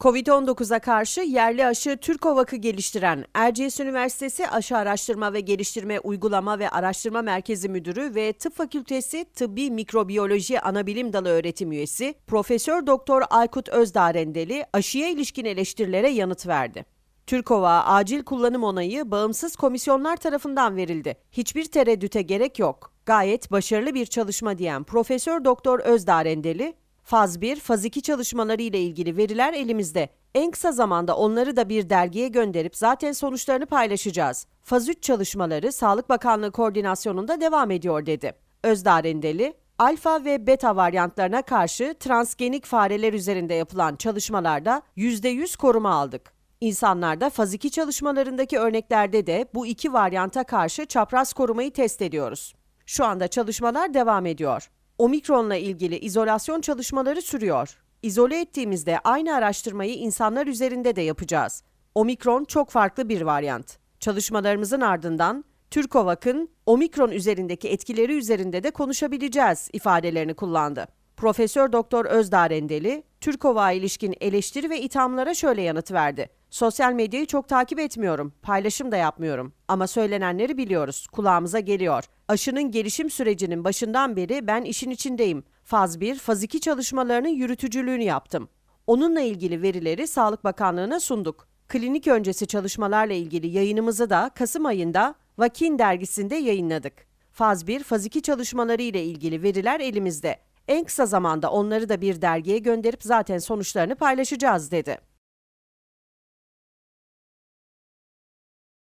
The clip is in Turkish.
Covid-19'a karşı yerli aşı Türkovak'ı geliştiren Erciyes Üniversitesi Aşı Araştırma ve Geliştirme Uygulama ve Araştırma Merkezi Müdürü ve Tıp Fakültesi Tıbbi Mikrobiyoloji Anabilim Dalı öğretim üyesi Profesör Doktor Aykut Özdarendeli aşıya ilişkin eleştirilere yanıt verdi. Türkova acil kullanım onayı bağımsız komisyonlar tarafından verildi. Hiçbir tereddüte gerek yok. Gayet başarılı bir çalışma diyen Profesör Doktor Özdarendeli, Faz 1, Faz 2 çalışmaları ile ilgili veriler elimizde. En kısa zamanda onları da bir dergiye gönderip zaten sonuçlarını paylaşacağız. Faz 3 çalışmaları Sağlık Bakanlığı koordinasyonunda devam ediyor dedi. Özdarendeli, alfa ve beta varyantlarına karşı transgenik fareler üzerinde yapılan çalışmalarda %100 koruma aldık. İnsanlarda faz 2 çalışmalarındaki örneklerde de bu iki varyanta karşı çapraz korumayı test ediyoruz. Şu anda çalışmalar devam ediyor. Omikronla ilgili izolasyon çalışmaları sürüyor. İzole ettiğimizde aynı araştırmayı insanlar üzerinde de yapacağız. Omikron çok farklı bir varyant. Çalışmalarımızın ardından Türkovak'ın omikron üzerindeki etkileri üzerinde de konuşabileceğiz ifadelerini kullandı. Profesör Doktor Özdarendeli, Türkovak'a ilişkin eleştiri ve ithamlara şöyle yanıt verdi. Sosyal medyayı çok takip etmiyorum, paylaşım da yapmıyorum. Ama söylenenleri biliyoruz, kulağımıza geliyor. Aşının gelişim sürecinin başından beri ben işin içindeyim. Faz 1, faz 2 çalışmalarının yürütücülüğünü yaptım. Onunla ilgili verileri Sağlık Bakanlığı'na sunduk. Klinik öncesi çalışmalarla ilgili yayınımızı da Kasım ayında Vakin dergisinde yayınladık. Faz 1, faz 2 çalışmaları ile ilgili veriler elimizde. En kısa zamanda onları da bir dergiye gönderip zaten sonuçlarını paylaşacağız dedi.